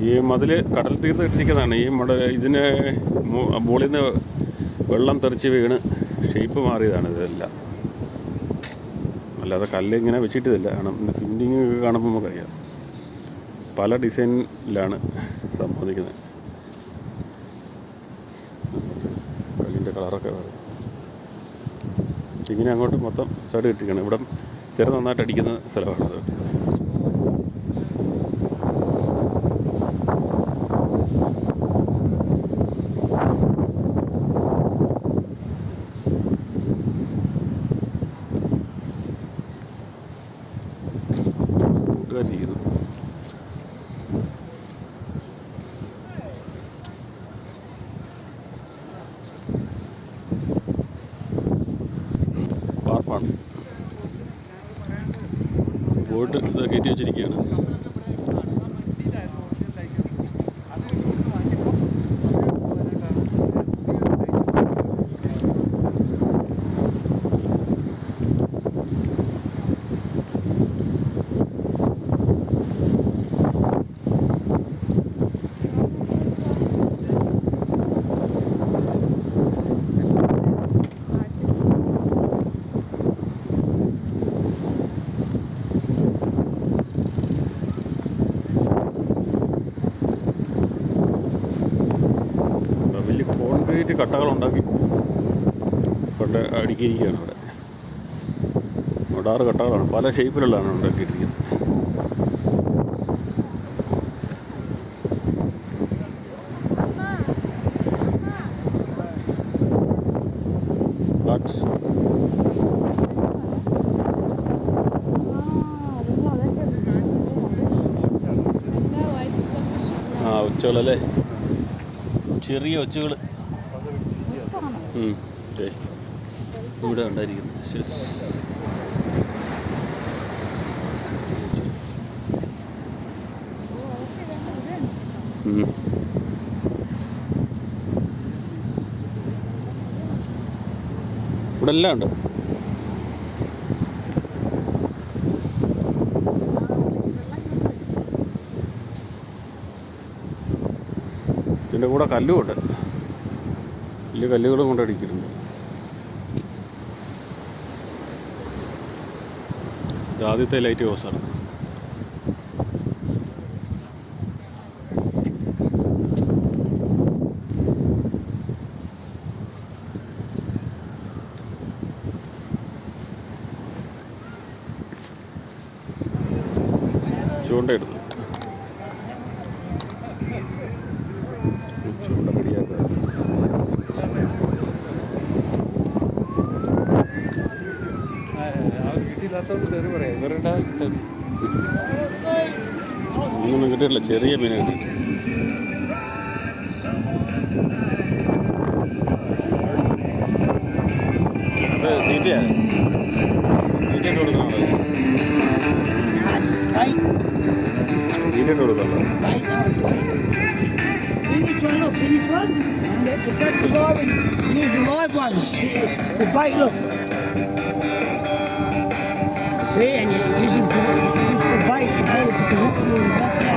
ഈ മതിൽ കടൽ തീർത്ത് ഇട്ടിരിക്കുന്നതാണ്. ഈ മട ഇതിന് മുകളിൽ നിന്ന് വെള്ളം തെറിച്ച് വീണ് ഷേപ്പ് മാറിയതാണ് ഇതെല്ലാം. അല്ലാതെ കല്ല് ഇങ്ങനെ വെച്ചിട്ടില്ല കാരണം സിമെന്റിങ് കാണുമ്പോൾ നമുക്കറിയാം. പല ഡിസൈനിലാണ് സംഭവിക്കുന്നത്. കല്ലിന്റെ കളറൊക്കെ വേറെ ഇങ്ങനെ അങ്ങോട്ട് മൊത്തം ചടി കിട്ടിക്കണം ഇവിടെ തിര നന്നായിട്ട് അടിക്കുന്ന സ്ഥലമാണ് കേറ്റി കയറ്റി വെച്ചിരിക്കുകയാണ് ഇവിടെ വലിയ കോൺക്രീറ്റ് കട്ടകളുണ്ടാക്കി കൊണ്ട് അടുക്കിയിരിക്കുകയാണ് അവിടെ. ഒടാറ് കട്ടകളാണ് പല ഷേപ്പിലുള്ളതാണ് ഉണ്ടാക്കിയിട്ടിരിക്കുന്നത് ബട്ട് ആ ചെറിയ ഒച്ചകൾ ഇവിടെ ഉണ്ടായിരിക്കുന്നത്. ശരി. ഇവിടെ എല്ലാം ഉണ്ട്? ഇതിന്റെ കൂടെ കല്ലുമുണ്ട്. വലിയ കല്ലുകളും കൊണ്ടടിക്കുന്നുണ്ട്. ആദ്യത്തെ ലൈറ്റ് ഹൗസാണ്. ചെറിയ മീനെ കിട്ടി അത് തീറ്റയാണ് തീറ്റയിട്ട് കൊടുക്കണം തീറ്റയിട്ട് കൊടുക്കണം See this one, look, see this one? The, the catch the live one. You need the live one. The bait, look. See, and you use him for, use for bait. You know, put the hook on the back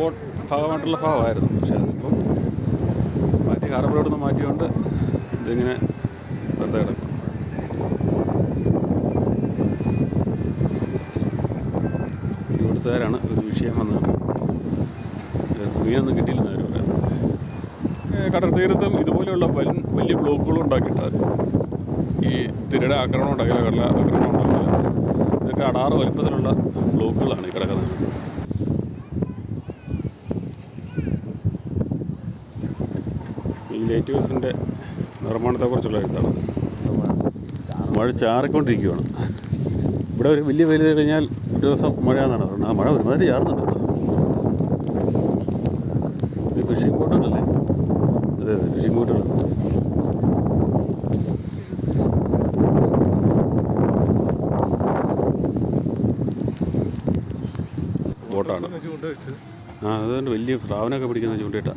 Boat ഭാഗമായിട്ടുള്ള ഭാഗമായിരുന്നു. പക്ഷെ അതിപ്പം മാറ്റി ഹാർബറോട് നിന്ന് മാറ്റിക്കൊണ്ട് ഇതിങ്ങനെ വെറുതെ കിടക്കും. ഇവിടുത്തുകാരാണ് ഒരു വിഷയം വന്നത്. മീനൊന്നും കിട്ടിയില്ലെന്ന് അവർ ഏ, കടൽ തീരത്തും ഇതുപോലെയുള്ള വലിയ വലിയ ബ്ലോക്കുകളും ഉണ്ടാക്കിയിട്ടാണ് ഈ തിരയുടെ ആക്രമണം ഉണ്ടാക്കില്ല കടല ആക്രമണം ഉണ്ടാക്കില്ല ഇതൊക്കെ അടാറ് വലുപ്പത്തിലുള്ള ബ്ലോക്കുകളാണ് ഈ കിടക്കുന്നത് ഈ ലൈറ്റ് ഹൗസിന്റെ നിർമ്മാണത്തെക്കുറിച്ചുള്ള എഴുത്താണ്. മഴ ചാറിക്കൊണ്ടിരിക്കുകയാണ്. ഇവിടെ ഒരു വലിയ വെയിൽ കഴിഞ്ഞാൽ ഒരു ദിവസം മഴ എന്നാണ് പറയുന്നത്. ആ മഴ ഒരുമാതിരി ചാറുന്നുണ്ട് ഇത് ഫിഷിംഗ് ബോട്ടുകളല്ലേ അതെ അതെ ഫിഷിംഗ് ബോട്ടുകൾ ബോട്ടാണ് ആ അതുകൊണ്ട് വലിയ പ്രാവനൊക്കെ പിടിക്കുന്ന ചൂണ്ടയിട്ട.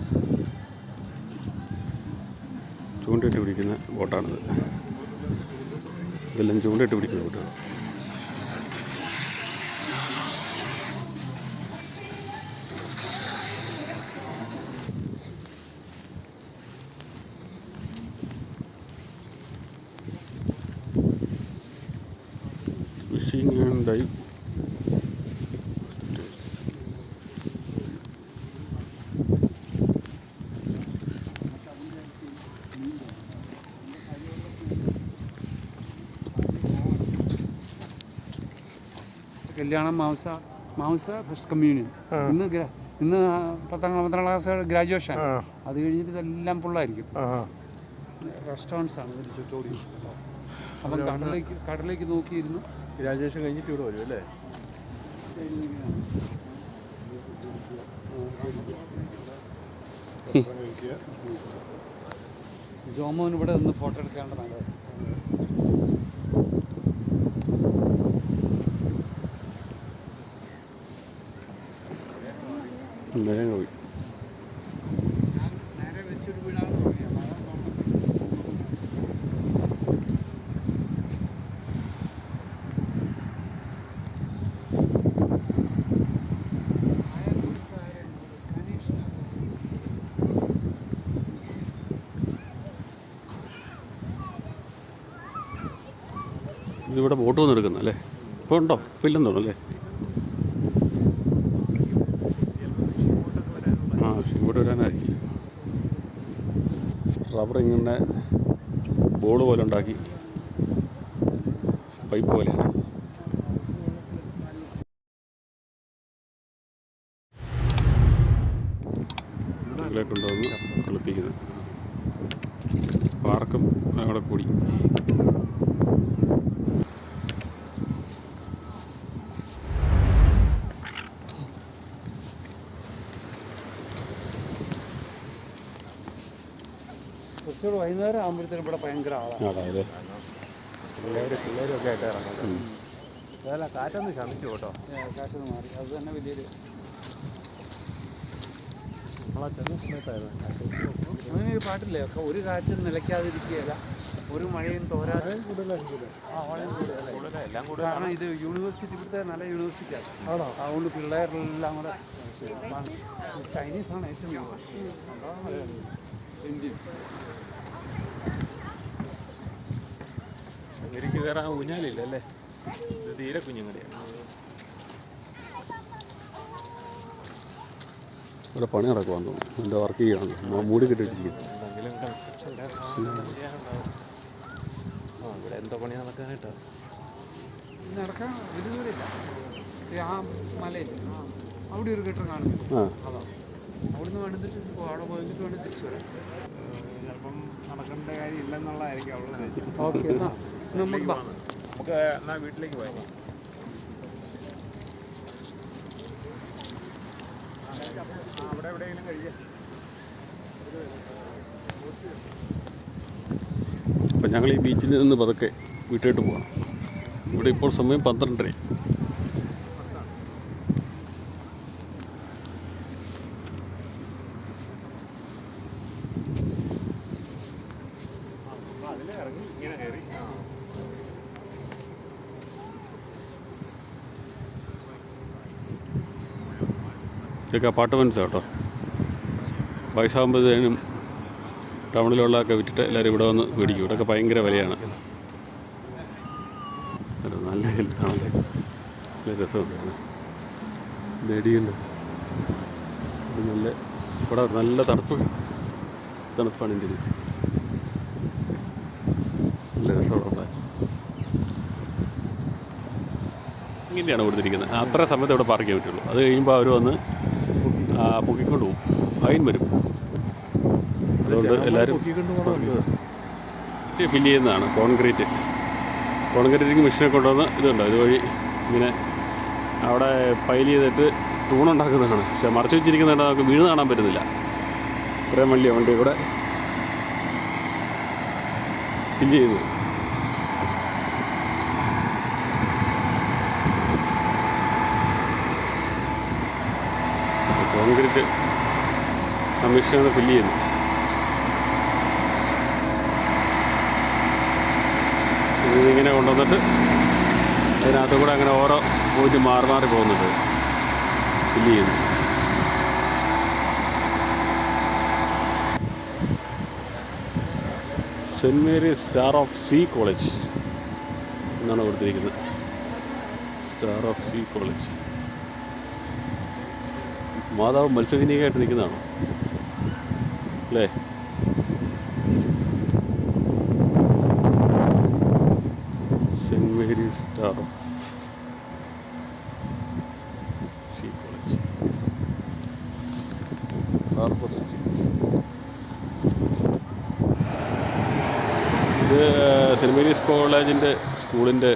ചൂണ്ടയിട്ട് പിടിക്കുന്ന ബോട്ടാണിത്. ഇതെല്ലാം ചൂണ്ടയിട്ട് പിടിക്കുന്ന ബോട്ടാണ്. കല്യാണം മാംസ മാംസ ഫസ്റ്റ് കമ്മ്യൂണിയൻ ഇന്ന് ഇന്ന് പത്താം പന്ത്രണ്ടാം ക്ലാസ് ഗ്രാജുവേഷൻ അത് കഴിഞ്ഞിട്ട് ഇതെല്ലാം ഫുള്ളായിരിക്കും റെസ്റ്റോറൻസ് ആണ് ഇതിൽ ചുറ്റോടി. അപ്പം കടലേക്ക് കടലേക്ക് നോക്കിയിരുന്നു. ഗ്രാജുവേഷൻ കഴിഞ്ഞിട്ട് ഇവിടെ വരും അല്ലേ? ജോമോൻ ഇവിടെ നിന്ന് ഫോട്ടോ എടുക്കേണ്ടതാണ് നേരെ പോയി. ഇതിവിടെ ബോട്ട് വന്നെടുക്കുന്നല്ലേ ഇപ്പോൾ ഉണ്ടോ? ഇല്ലെന്ന് തോന്നുന്നു അല്ലേ? ആ ഇങ്ങോട്ട് വരാനായിരിക്കും. റബ്ബർ ഇങ്ങനെ ബോൾ പോലെ ഉണ്ടാക്കി. പൈപ്പ് പോലെ ഇതിലെ കൊണ്ടുവന്ന് കളിപ്പിക്കുന്നത് പാർക്കും അവിടെ കൂടി കുറച്ചുകൂടെ വൈകുന്നേരം ആകുമ്പോഴത്തേനും ഇവിടെ ഭയങ്കര ആളാണ് അതെ പിള്ളേർ പിള്ളേരും ഒക്കെ ആയിട്ട് ഇറങ്ങുന്നത് അതല്ല കാറ്റൊന്ന് ശമിച്ചു കേട്ടോ. കാറ്റൊന്ന് മാറി. അത് തന്നെ വലിയൊരു നമ്മളാ ചെന്ന സമയത്തായിരുന്നു അങ്ങനെ ഒരു പാട്ടില്ലേ? ഒക്കെ ഒരു കാറ്റും നിലയ്ക്കാതിരിക്കുകയില്ല. ഒരു മഴയും തോരാതെ കൂടുതലായിരിക്കും ആ വളരെ കാരണം ഇത് യൂണിവേഴ്സിറ്റി ഇവിടുത്തെ നല്ല യൂണിവേഴ്സിറ്റിയാണ് ആണോ. അതുകൊണ്ട് പിള്ളേരെല്ലാം കൂടെ ചൈനീസ് ആണ് ഏറ്റവും കൂടുതൽ. അതാണ് വേറെ ആ എനിക്ക് ഊഞ്ഞാലില്ല അല്ലേ ഇത് തീരെ കുഞ്ഞുങ്ങടിയാണ് ഇവിടെ പണി നടക്കുവാന്ന് തോന്നുന്നു. എന്റെ വർക്ക് ചെയ്യണം മൂടി കിട്ടിയിരിക്കും ഇവിടെ എന്തോ പണി നടക്കാനായിട്ടാണ് നടക്കാൻ ഒരു ദൂരമില്ല ഈ ആ മലയില്ലേ അവിടെ ഒരു കെട്ടിടം കാണുന്നുണ്ട് ആ. അതാ. അവിടുന്ന് വേണ്ടിട്ട് അവിടെ പോയിട്ട് വേണ്ടി തിരിച്ചു വരാം. ചിലപ്പം നടക്കേണ്ട കാര്യം ഇല്ലെന്നുള്ളതായിരിക്കും അവൾ ഓക്കെ നമുക്ക് നമുക്ക് എന്നാ വീട്ടിലേക്ക് പോയാൽ അവിടെ എവിടെയെങ്കിലും കഴിയാം അപ്പം ഞങ്ങൾ ഈ ബീച്ചിൽ നിന്ന് പതുക്കെ വീട്ടിലോട്ട് പോകണം ഇവിടെ ഇപ്പോൾ സമയം പന്ത്രണ്ടര ഇതൊക്കെ അപ്പാർട്ട്മെന്റ്സ് കേട്ടോ. വയസ്സാകുമ്പോഴത്തേനും ടൗണിലുള്ളതൊക്കെ വിറ്റിട്ട് എല്ലാവരും ഇവിടെ വന്ന് മേടിക്കും. ഇവിടെയൊക്കെ ഭയങ്കര വിലയാണ്. നല്ല ഹെൽത്താണല്ലേ നല്ല രസമുണ്ട് നെടിയുണ്ട് നല്ല ഇവിടെ നല്ല തണുപ്പ്. തണുപ്പാണ് എന്റെ നല്ല രസമുള്ള ഇങ്ങനെയാണ് കൊടുത്തിരിക്കുന്നത്. അത്ര സമയത്ത് ഇവിടെ പാർക്ക് ചെയ്യാൻ പറ്റുള്ളൂ. അത് കഴിയുമ്പോൾ അവർ വന്ന് പൊക്കിക്കൊണ്ട് പോകും. ഫൈൻ വരും. അതുകൊണ്ട് എല്ലാവരും ഫില്ല് ചെയ്യുന്നതാണ് കോൺക്രീറ്റ്. കോൺക്രീറ്റിങ് മെഷീനെ കൊണ്ടുവന്ന് ഇതുണ്ട്? ഇതുവഴി ഇങ്ങനെ അവിടെ പൈൽ ചെയ്തിട്ട് തൂണുണ്ടാക്കുന്നതാണ് പക്ഷെ മറച്ചു വെച്ചിരിക്കുന്നതുകൊണ്ട് നമുക്ക് വീണ് കാണാൻ പറ്റുന്നില്ല. ഇത്രയും വലിയ വണ്ടി കൂടെ ഫില്ല് ചെയ്യുന്നത് കോൺക്രീറ്റ് ആ മെഷീനാണ് ഫില്ല് ചെയ്യുന്നത് ഇതിങ്ങനെ കൊണ്ടുവന്നിട്ട് അതിനകത്ത് കൂടെ അങ്ങനെ ഓരോ പോയിട്ട് മാറി മാറി പോകുന്നുണ്ട്. ഫില്ല് ചെയ്യുന്നു. Saint Mary Star of Sea College എന്നാണ് കൊടുത്തിരിക്കുന്നത്. സ്റ്റാർ ഓഫ് സി കോളേജ് മാതാവ് മത്സ്യകന്യകയായിട്ട് നിൽക്കുന്നതാണോ? അല്ലേ? സെന്റ് മേരീസ് സ്റ്റാർ ഹാർബർ ഇത് സെന്റ് മേരീസ് കോളേജിന്റെ സ്കൂളിന്റെ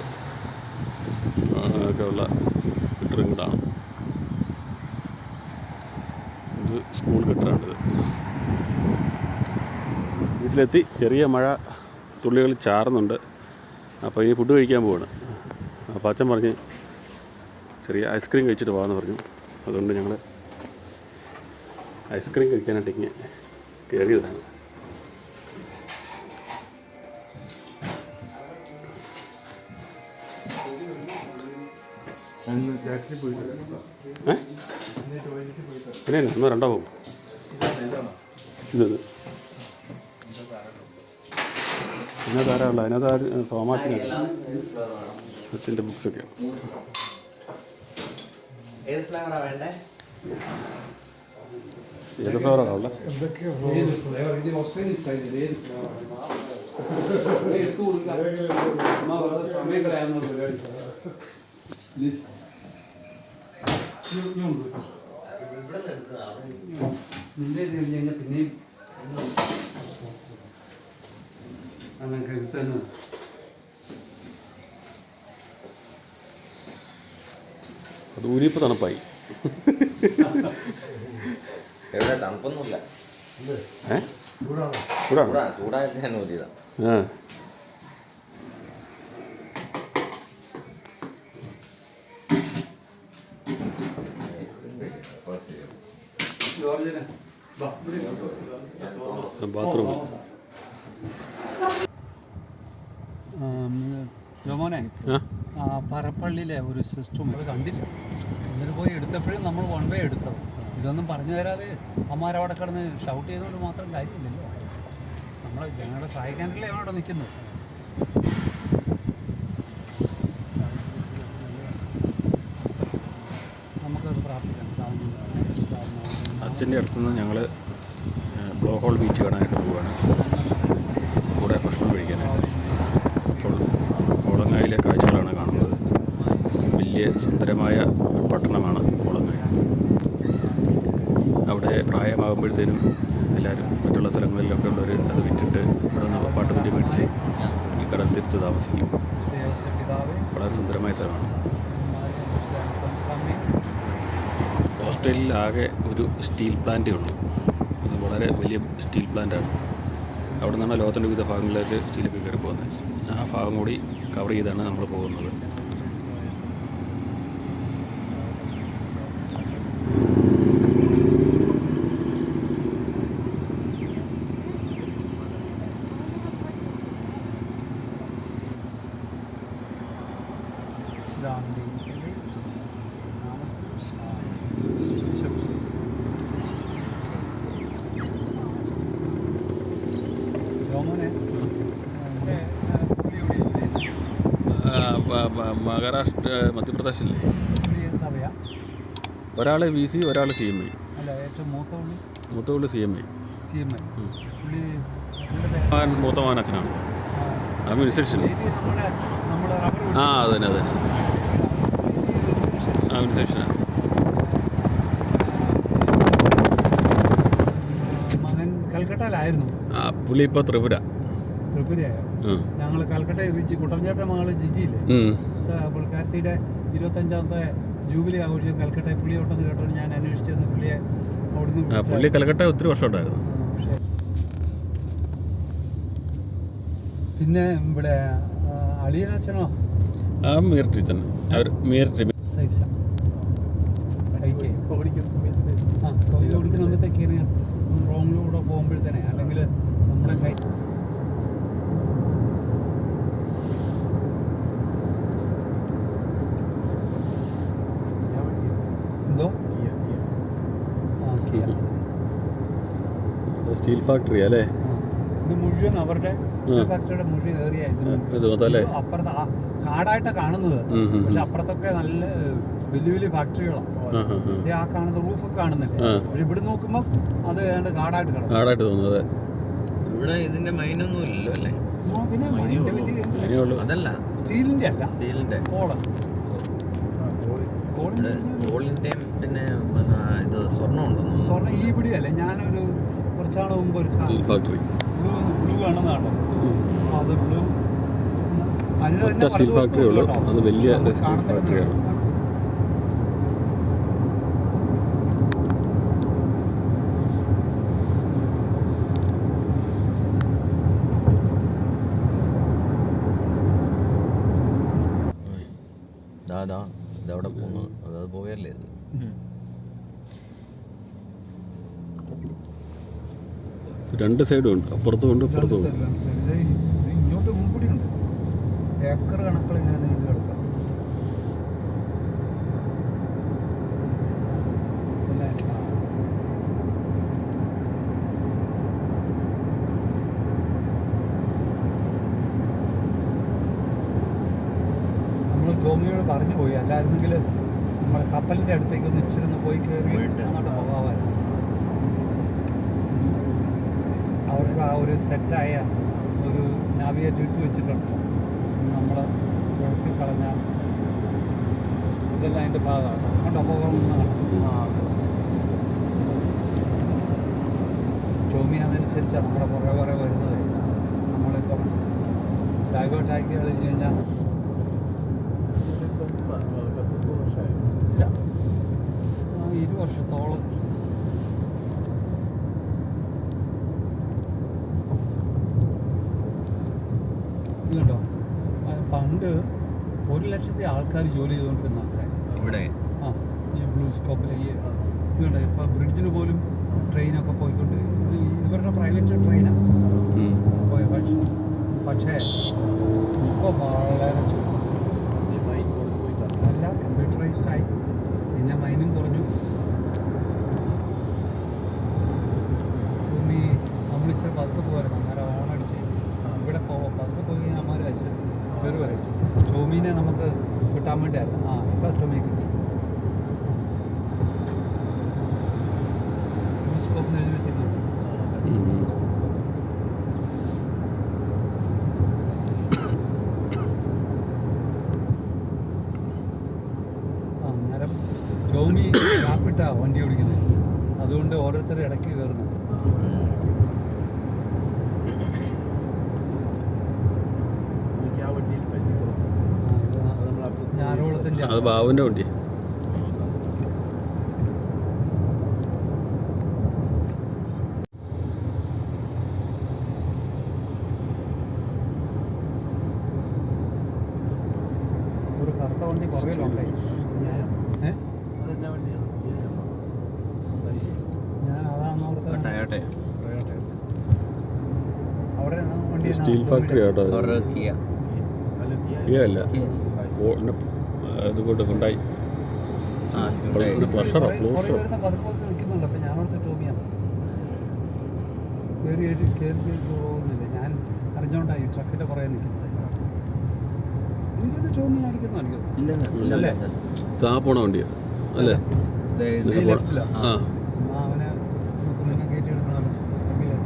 ഒക്കെ ഉള്ള കെട്ടിടങ്ങളാണ് ഇത് സ്കൂൾ കെട്ടിടമാണിത് വീട്ടിലെത്തി. ചെറിയ മഴ തുള്ളികൾ ചാറുന്നുണ്ട്. അപ്പോൾ ഇനി ഫുഡ് കഴിക്കാൻ പോവാണ്. അപ്പോൾ അച്ഛൻ പറഞ്ഞ് ചെറിയ ഐസ്ക്രീം കഴിച്ചിട്ട് പോകാമെന്ന് പറഞ്ഞു. അതുകൊണ്ട് ഞങ്ങൾ ഐസ്ക്രീം കഴിക്കാനായിട്ട് ഇങ്ങനെ കയറിയതാണ്. ഏ? പിന്നെ എന്നാ രണ്ടാ പോകും ഇത് ഇത്. അതിനകത്ത് ആരാ ഉള്ളത് അതിനകത്ത് ആര് സോമാച്ചിന് അച്ഛന്റെ ബുക്സൊക്കെ ഏത് ഫ്ലേവറാണ് വേണ്ടേ? ഏത് ഫ്ലവറാണ് ഉള്ളത്? ഏത് ഫ്ലേവർ ഇത് ഓസ്ട്രേലിയൻ സ്റ്റൈലിൽ ഏത് ഫ്ലേവർ എടുത്തു കൊടുക്കുക അമ്മ വെറുതെ സമയം കളയാവുന്ന പരിപാടി പ്ലീസ് നിന്റെ ഇത് കഴിഞ്ഞ് കഴിഞ്ഞാൽ പിന്നെയും അതൊക്കെ എടുത്തന്നെ അത് ഊരിയപ്പോൾ തണുപ്പായി. എവിടെ? തണുപ്പൊന്നുമില്ല. ഏ? ചൂടാണോ? ചൂടാ ചൂടായിട്ട് ഞാൻ ഊരിയതാ. ആ. ബാത്റൂമിൽ ആ. പറപ്പള്ളിയിലെ ഒരു സിസ്റ്റം അത് കണ്ടില്ല. എന്നിട്ട് പോയി എടുത്തപ്പോഴും നമ്മൾ വൺ വേ എടുത്തത്. ഇതൊന്നും പറഞ്ഞു തരാതെ അമ്മാരവിടെ കിടന്ന് ഷൗട്ട് ചെയ്തുകൊണ്ട് മാത്രം കാര്യമില്ലല്ലോ. നമ്മൾ ജനങ്ങളുടെ സഹായിക്കാനല്ലേ അവിടെ നിൽക്കുന്നത്. നമുക്കത് പ്രാർത്ഥിക്കാം. അച്ഛന്റെ അടുത്തുനിന്ന് ഞങ്ങൾ ബ്ലോ ഹോൾ ബീച്ച് കാണാനായിട്ട് പോവുകയാണ് കൂടെ ഭക്ഷണം കഴിക്കാനായിട്ട് അപ്പോൾ കോളങ്ങായിലെ കാഴ്ചകളാണ് കാണുന്നത് വലിയ സുന്ദരമായ പട്ടണമാണ് കോളങ്ങായ അവിടെ പ്രായമാകുമ്പോഴത്തേനും എല്ലാവരും മറ്റുള്ള സ്ഥലങ്ങളിലൊക്കെ ഉള്ളവർ അത് വിറ്റിട്ട് ഇവിടെ നിന്ന് അപ്പാർട്ട്മെന്റ് മേടിച്ച് ഈ കടൽ തീരത്ത് താമസിക്കും. വളരെ സുന്ദരമായ സ്ഥലമാണ്. ഹോസ്റ്റലിലാകെ ആകെ ഒരു സ്റ്റീൽ പ്ലാന്റേ ഉള്ളൂ. അത് വളരെ വലിയ സ്റ്റീൽ പ്ലാന്റാണ്. അവിടെ നിന്നാണ് ലോകത്തിന്റെ വിവിധ ഭാഗങ്ങളിലേക്ക് സ്റ്റീലൊക്കെ കയറി പോകുന്നത്. ആ ഭാഗം കൂടി കവർ ചെയ്താണ് നമ്മൾ പോകുന്നത്. മധ്യപ്രദേശില്ലേ ഒരാൾ വി സി ഒരാൾ സി എം ഐ മൂത്തപുള്ളി സി എം ഐ മകൻ മൂത്ത മകൻ അച്ഛനാണ്. നമ്മുടെ നമ്മൾ ആ അത് തന്നെ അത് കൽക്കട്ടയിലായിരുന്നു. ആ പുള്ളി ഇപ്പോൾ ത്രിപുര. ത്രിപുരയായോ. ഞങ്ങൾ കൽക്കട്ടയിൽ റിച്ച് കുട്ടൻചേട്ടന്റെ മകൾ ജിജിയില്ലേ? ഉം. ഇരുപത്തഞ്ചാമത്തെ ജൂബിലി ആഘോഷിച്ചു കൽക്കട്ടെ പുള്ളി ഉണ്ടെന്ന് കേട്ടോ ഞാൻ അന്വേഷിച്ചു വന്ന് പുള്ളിയെ അവിടുന്ന് പുള്ളി കൽക്കട്ട ഒത്തിരി വർഷം ഉണ്ടായിരുന്നു. പിന്നെ ഇവിടെ അളിയനച്ചനോ അളിയനച്ഛനോ ആ മീർട്ടി തന്നെ അവർ മിലിറ്ററി സൈസ ഹൈക്ക് ഓടിക്കുന്ന സമയത്ത് ആ കവിത ഓടിക്കുന്ന സമയത്തേക്ക് ഇങ്ങനെ റോങ്ങിലൂടെ പോകുമ്പോഴത്തേനെ അല്ലെങ്കിൽ നമ്മുടെ കൈ എന്തോ ആ കിയ സ്റ്റീൽ ഫാക്ടറി അല്ലേ. ഇത് മുഴുവൻ അവരുടെ ഫാക്ടറിയുടെ മുഴുവൻ ഏറിയ അപ്പുറത്ത് ആ കാണുന്നത്. പക്ഷെ അപ്പുറത്തൊക്കെ നല്ല വലിയ വലിയ ഫാക്ടറികളാണ്. ആ കാണുന്ന റൂഫ് കാണുന്നില്ലേ. പക്ഷെ ഇവിടെ നോക്കുമ്പോൾ അത് ഏതാണ്ട് കാടായിട്ട് കിടക്കും. കാടായിട്ട് തോന്നുന്നത് ഇവിടെ ഇതിന്റെ മൈനൊന്നും ഇല്ലല്ലോ അല്ലേ? അതല്ല. സ്റ്റീലിന്റെ അല്ല. സ്റ്റീലിന്റെ. കോൾ. ഇവിടെ കോളിന്റെ ഗോൾഡിന്റെയും പിന്നെ പിന്നെ ഇത് സ്വർണം ഉണ്ടെന്ന് സ്വർണം ഈ പിടിയല്ലേ? ഞാനൊരു കുറച്ചാൾ മുമ്പ് ഒരു സ്റ്റീൽ ഫാക്ടറി ബ്ലൂ ബ്ലൂ ആണെന്ന് കേട്ടോ. അത് ബ്ലൂ. അത് ഒറ്റ സ്റ്റീൽ ഫാക്ടറി ഉള്ളൂ അത് വലിയ സ്റ്റീൽ ഫാക്ടറിയാണ് ഇതവിടെ പോകുന്നത് അതായത് പോയല്ലേ ഇത്? രണ്ട് സൈഡും ഉണ്ട്. അപ്പുറത്തും ഉണ്ട് ഇപ്പുറത്തും ഉണ്ട്. ഇങ്ങോട്ട് മുൻകൂടി ഉണ്ട് ഏക്കർ കണക്കിൽ ഇങ്ങനെ നീണ്ടു കിടക്കാം നമ്മൾ ടോമിയോട് പറഞ്ഞു പോയി. അല്ലായിരുന്നെങ്കിൽ നമ്മുടെ കപ്പലിന്റെ അടുത്തേക്ക് ഒന്ന് ഇച്ചിരി ഒന്ന് പോയി കയറി പോയിട്ട്. അങ്ങോട്ട് പോകാമായിരുന്നു അവർക്ക് ആ ഒരു സെറ്റായ ഒരു നാവിഗേറ്റ് ഇട്ട് വെച്ചിട്ടുണ്ട്. നമ്മൾ കുഴപ്പി കളഞ്ഞ ഇതെല്ലാം അതിന്റെ ഭാഗമാണ്. അതുകൊണ്ട് അപകടമൊന്നാണ് ടോമി അതനുസരിച്ചാണ് നമ്മുടെ കുറേ കുറേ വരുന്നത്. നമ്മളിപ്പം ഡൈവേർട്ടാക്കി കളിച്ച് കഴിഞ്ഞ് കഴിഞ്ഞാൽ ഇല്ല ആ, ഇരു വർഷത്തോളം ഇല്ലട്ടോ ആ, പണ്ട് ഒരു ലക്ഷത്തി ആൾക്കാർ ജോലി ചെയ്തുകൊണ്ടിരുന്ന ആൾക്കാർ ഇവിടെ? ആ ഈ ബ്ലൂ സ്കോപ്പിൽ ഈ ഇതുണ്ട് ഇപ്പോൾ ബ്രിഡ്ജിന് പോലും ട്രെയിനൊക്കെ പോയിക്കൊണ്ട് ഇത് ഇവരുടെ പ്രൈവറ്റ് ട്രെയിനാണ്. പോയ പക്ഷേ ഇപ്പോൾ വളരെ ചുരുക്കം. എല്ലാം കമ്പ്യൂട്ടറൈസ്ഡ് ആയി പിന്നെ മൈനും കുറഞ്ഞു ഭൂമി നമ്മളിച്ചിരി പതുക്കെ പോരുന്നു അന്നേരം ഓണടിച്ച് ഇവിടെ പോവാം പതുക്കെ പോയി കഴിഞ്ഞാൽ അമ്മമാർ വെച്ച് കയറി പറയും ചോമീനെ നമുക്ക് കിട്ടാൻ വേണ്ടിയായിരുന്നു ആ ഇപ്പം ചോമി കിട്ടി. സ്കോപ്പ് എഴുതി വെച്ചിട്ടുണ്ട്. അന്നേരം ടോമി റാപ്പിട്ടാ വണ്ടി ഓടിക്കുന്നത്. അതുകൊണ്ട് ഓരോരുത്തരും ഇടയ്ക്ക് അത് ബാബുവിന്റെ വണ്ടി. ഒരു കറുത്ത വണ്ടി ഞാൻ അവിടെ വണ്ടി സ്റ്റീൽ ഫാക്ടറി ആട്ടോ. കിയ അല്ല പോ- പിന്നെ, ആ, ഇത് കൊണ്ട് ഉണ്ടായി പ്ലഷറോ ഞാൻ അറിഞ്ഞോണ്ടായി. ട്രക്കിന്റെ പുറകെ നിൽക്കുന്നത്. എനിക്കത് ടോമി ആയിരിക്കുന്നു എനിക്ക് തോന്നുന്നു. അല്ലേ? താ പോണ. ആ എന്നാ അവനെ നമുക്ക് നിന്നെ കയറ്റി എടുക്കണമല്ലോ എങ്കിലേ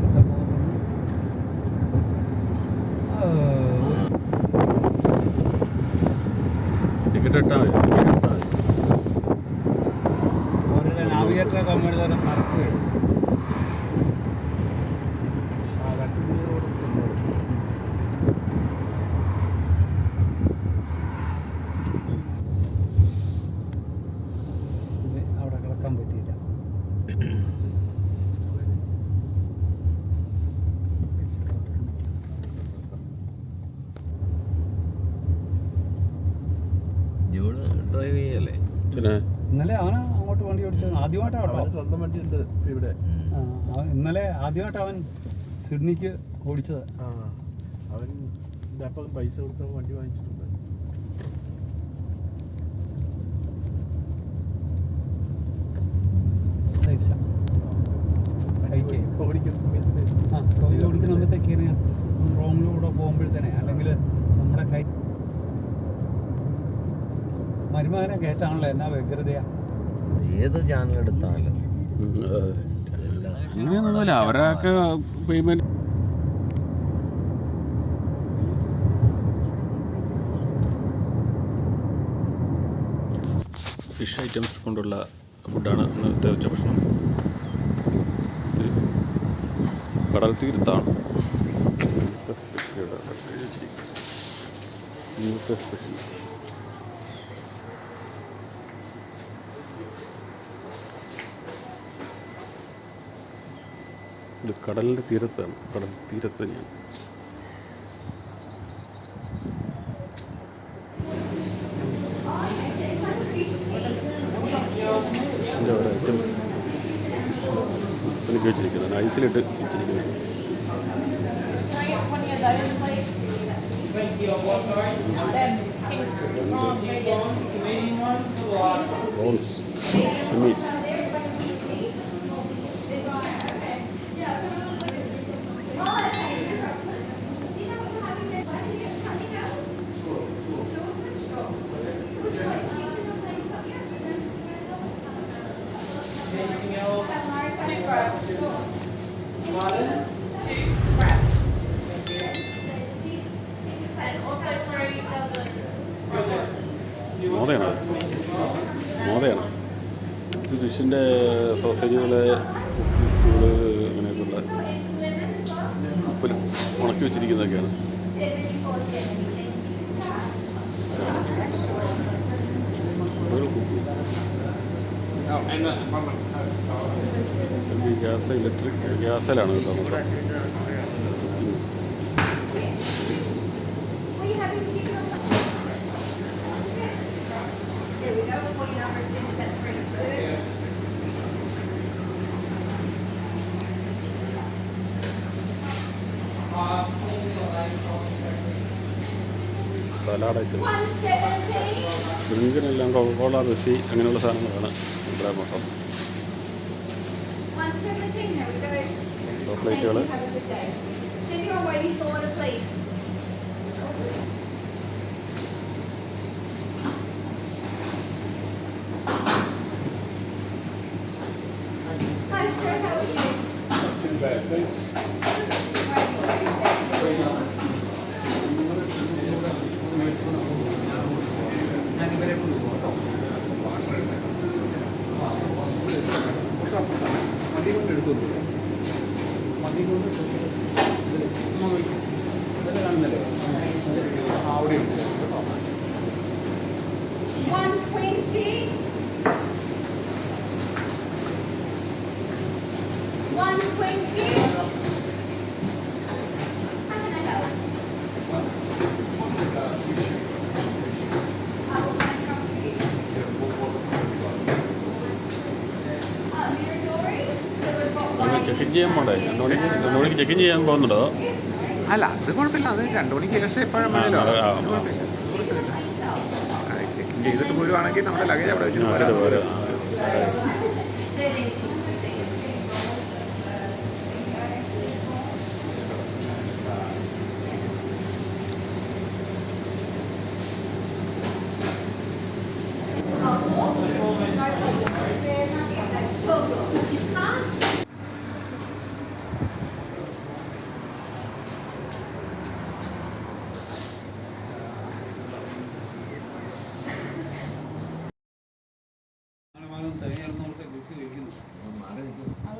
എന്താ പോകുന്നത്? ആ, ഒരു ടിക്കറ്റ് ഇട്ടാൽ മതി കൊടുക്കുകയെ ആ ലക്ഷദ്വീപ് കൊടുക്കുന്നുണ്ട് ഇത് അവിടെ കിടക്കാൻ പറ്റിയില്ല ജൂഡ് ഡ്രൈവ് പിന്നെ? ഇന്നലെ അവന് അങ്ങോട്ട് വണ്ടി ഓടിച്ചത്. ആദ്യമായിട്ടാണ് സ്വന്തം വണ്ടി ഉണ്ട് ഇവിടെ. അവൻ ഇന്നലെ ആദ്യമായിട്ട് അവൻ സിഡ്നിക്ക് ഓടിച്ചത്. അവൻ അപ്പം പൈസ കൊടുത്ത വണ്ടി വാങ്ങിച്ചിട്ടുണ്ട്. ഓടിക്കുന്ന സമയത്ത് ആ കൈ ഓടിക്കുമ്പോഴത്തേക്ക് റോങ്ങിലൂടെ പോകുമ്പോഴത്തേനെ. അല്ലെങ്കിൽ നമ്മുടെ കൈ മരുമകനെ കയറ്റാണല്ലോ എന്നാ വ്യഗ്രതയാ ഏത് ചാനൽ എടുത്താലും. അങ്ങനെയൊന്നുമില്ല അവരൊക്കെ പേയ്മെന്റ് ഫിഷ് ഐറ്റംസ് കൊണ്ടുള്ള ഫുഡാണ് ഇന്നത്തെ ഉച്ച ഭക്ഷണം കടൽ തീരത്താണ് ഇന്നത്തെ സ്പെഷ്യൽ. ഇന്നത്തെ സ്പെഷ്യൽ ഇത് കടലിന്റെ തീരത്താണ്. കടൽ തീരത്ത് ഞാൻ ഫിഷിന്റെ ഓരോ വെച്ചിരിക്കുന്നത് ഐസിലിട്ട് വെച്ചിരിക്കുന്നത് ഗ്യാസ് ഇലക്ട്രിക് ഗ്യാസിലാണ് കേട്ടോ സലാഡ് ഐറ്റം ഡ്രിങ്കിനെല്ലാം കോള റെസി അങ്ങനെയുള്ള സാധനങ്ങളാണ്. ഇവിടെ മൊത്തം One seventeen, there we go. ചോക്ലേറ്റുകൾ Thank check in ചെയ്യാൻ പോണ്ടേ? രണ്ട് മണിക്ക് രണ്ട് മണിക്ക് ചെക്കിൻ ചെയ്യാൻ പോകുന്നുണ്ടോ? അല്ല അത് കുഴപ്പമില്ല. അത് രണ്ടു മണിക്ക് ശേഷം എപ്പോഴും ചെക്കിങ്. ചെക്കിൻ ചെയ്തിട്ട് പോരുവാണെങ്കിൽ നമ്മുടെ ലഗേജ് അവിടെ വെച്ചിട്ട്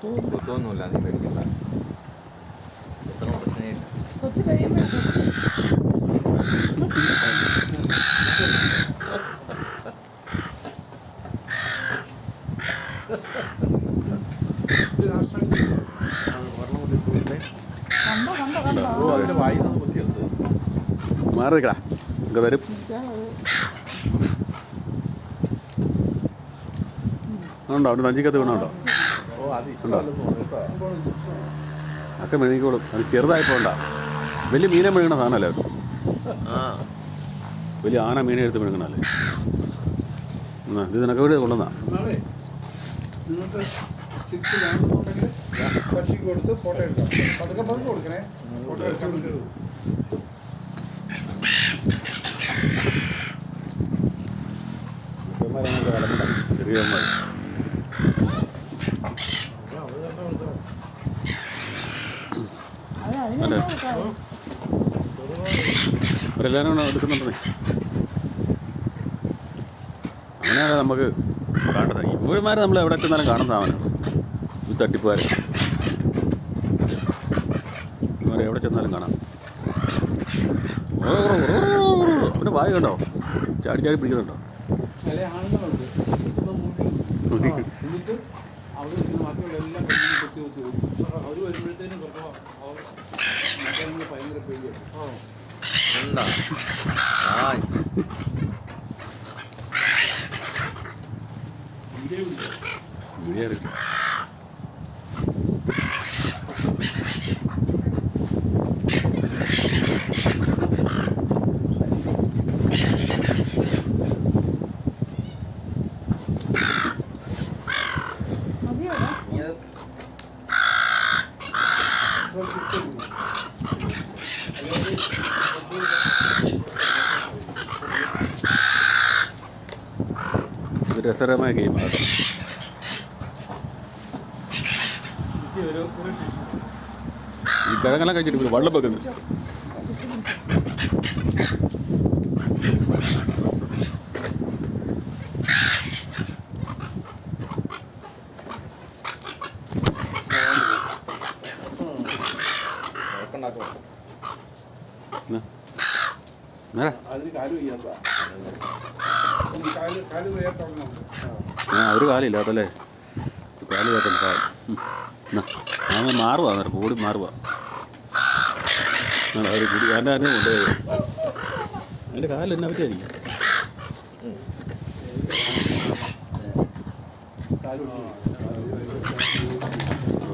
പേടിയുണ്ടോ കുത്തോ കുത്തൊന്നുമില്ല നീ പേടിക്കണ്ട എത്ര പ്രശ്നമില്ല കൊത്തി കഴിയുമ്പോൾ കണ്ടോ കണ്ടോ കണ്ടോ മാറി നിൽക്കടാ നമുക്ക് തരും ഉണ്ടോ. അവിടെ നഞ്ചിക്കത്ത് വീണുണ്ടോ? ഒക്കെ മെഴുകിക്കോളും. അത് ചെറുതായപ്പോൾ വലിയ മീനെ മെഴുകണ സാധനമല്ലേ ആ. വലിയ ആന മീനെ എടുത്ത് മെഴുകണല്ലേ എന്നാ ഇത് നിനക്ക് വീട് കൊണ്ടുവന്നാ? കൊടുത്ത് ഫോട്ടോ എടുക്കാം. പതുക്കെ പതുക്കെ കൊടുക്കണേ. ഫോട്ടോ എടുക്കാൻ കൊടുക്കരുത് ചെറിയ അമ്മ അത് അതിന് അല്ലേ? എന്നാ കൊടുക്കാവോ? അവരെല്ലാവരും എടുക്കുന്നുണ്ടെന്നേ അങ്ങനെയാണ് നമുക്ക് കാണുന്നത് ഇവന്മാരെ നമ്മൾ എവിടെ ചെന്നാലും കാണുന്ന സാധനമാണ്. ഈ തട്ടിപ്പുകാരെ. ഇവരെ എവിടെ ചെന്നാലും കാണാം. അവന്റെ വായ കണ്ടോ? ചാടി ചാടി പിടിക്കുന്നുണ്ടോ? അവിടെ നിൽക്കുന്ന ബാക്കിയുള്ള എല്ലാം പെണ്ണിനെ കുത്തി കുത്തി വരും അവർ വരുമ്പോഴത്തേനും മറ്റേ ഭയങ്കര പേടിയാണ് എന്താ? വീഡിയോ എടുക്കും മതിയോടാ നീ അത് ഇത് രസകരമായ ഗെയിമാണ് ഈ കിഴങ്ങെല്ലാം കഴിച്ചിട്ട് വള്ളം വെക്കുന്നു നോക്കണ്ടാക്കോ എന്നാ? നേരെ. അതിന് കാൽ വയ്യാത്ത കാൽ കാൽ വയ്യാത്ത ആ ഒരു കാൽ കാൽ അങ്ങനെ മാറുക അന്നേരം കൂടി മാറുക അവർ കൂടി എന്റെ തന്നെ കൊണ്ടുപോയി അതിന്റെ കാലിൽ എന്നെ പറ്റിയായിരിക്കും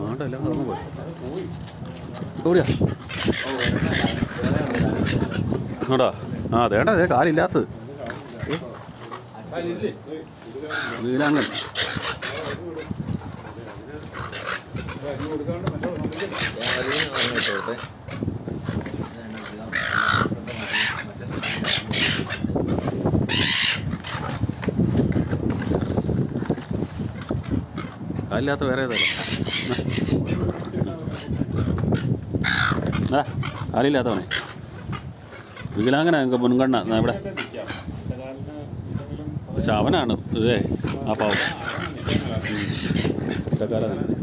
ആണ്ടെല്ലാം പോയി? ആ അതേണ്ട അതേ കാലില്ലാത്തത്. ഇട്ടോട്ടെ കാലില്ലാത്ത വേറെ ഏതല്ല കാലില്ലാത്തവനെ വികലാംഗന മുൻഗണന ഇവിടെ. അവനാണ്. ഇതേ ആ പാവം. തന്നെ